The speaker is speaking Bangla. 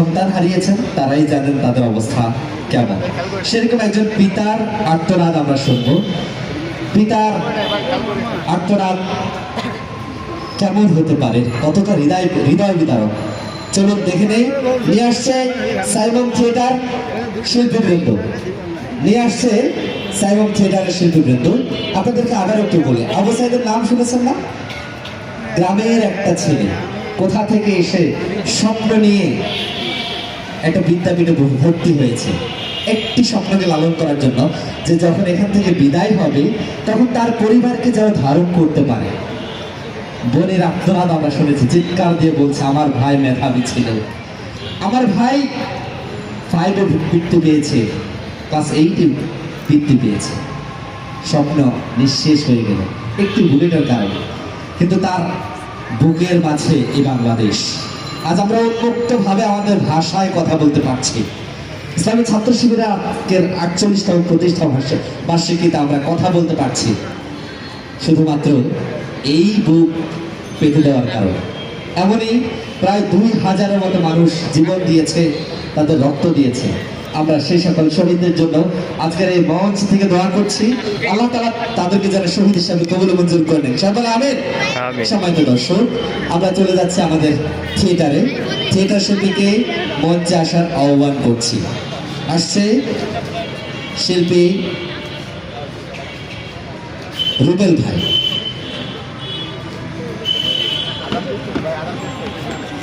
সন্তান হারিয়েছেন, তারাই জানেন তাদের অবস্থা কেমন। সেরকম একজন পিতার আর্তনাদ আমরা শুনব। পিতার আর্তনাদ কেমন হতে পারে? কতটা হৃদয় হৃদয় বিদারক? চলুন দেখে নেই, নিয়ে আসছে সাইমন থিয়েটার শিল্পীবৃন্দ। নিয়ে আসছে সাইমন থিয়েটারের শিল্পীবৃন্দ। আপনাদেরকে আবার একটু বলি, আবু সাইদের নাম শুনেছেন না? গ্রামের একটা ছেলে, কোথা থেকে এসে স্বপ্ন নিয়ে একটা বিদ্যাপীঠে ভর্তি হয়েছে। একটি স্বপ্নকে লালন করার জন্য যে যখন এখান থেকে বিদায় হবে, তখন তার পরিবারকে যেন ধারণ করতে পারে। বোনের আত্মনাদ আমরা শুনেছি, চিৎকার দিয়ে বলছে, আমার ভাই মেধাবী ছিল। আমার ভাই ফাইভে বৃত্তি পেয়েছে ক্লাস এইটে বৃত্তি পেয়েছে। স্বপ্ন নিঃশেষ হয়ে গেল, একটি বুলেটের কারণে। কিন্তু তার বুকের মাঝে এই বাংলাদেশ। আজ আমরা উন্মুক্তভাবে আমাদের ভাষায় কথা বলতে পারছি। ইসলামী ছাত্র শিবিরের আটচল্লিশতম প্রতিষ্ঠা ভাষা বার্ষিকীতে আমরা কথা বলতে পারছি। শুধুমাত্র এই বুক পেতে দেওয়ার কারণে। এমনই প্রায় দুই হাজারের মতো মানুষ জীবন দিয়েছে, তাদের রক্ত দিয়েছে। আমরা সেই সকল শহীদদের জন্য আজকের এই মঞ্চ থেকে দোয়া করছি। আল্লাহ তালা তাদেরকে যেন শহীদ হিসাবে কবুল মঞ্জুর করে নেন। সকলে আমিন। সম্মানিত দর্শক আমরা চলে যাচ্ছি আমাদের থিয়েটারে। থিয়েটার শিল্পীকে মঞ্চে আসার আহ্বান করছি। আসছে শিল্পী রুবেল ভাই।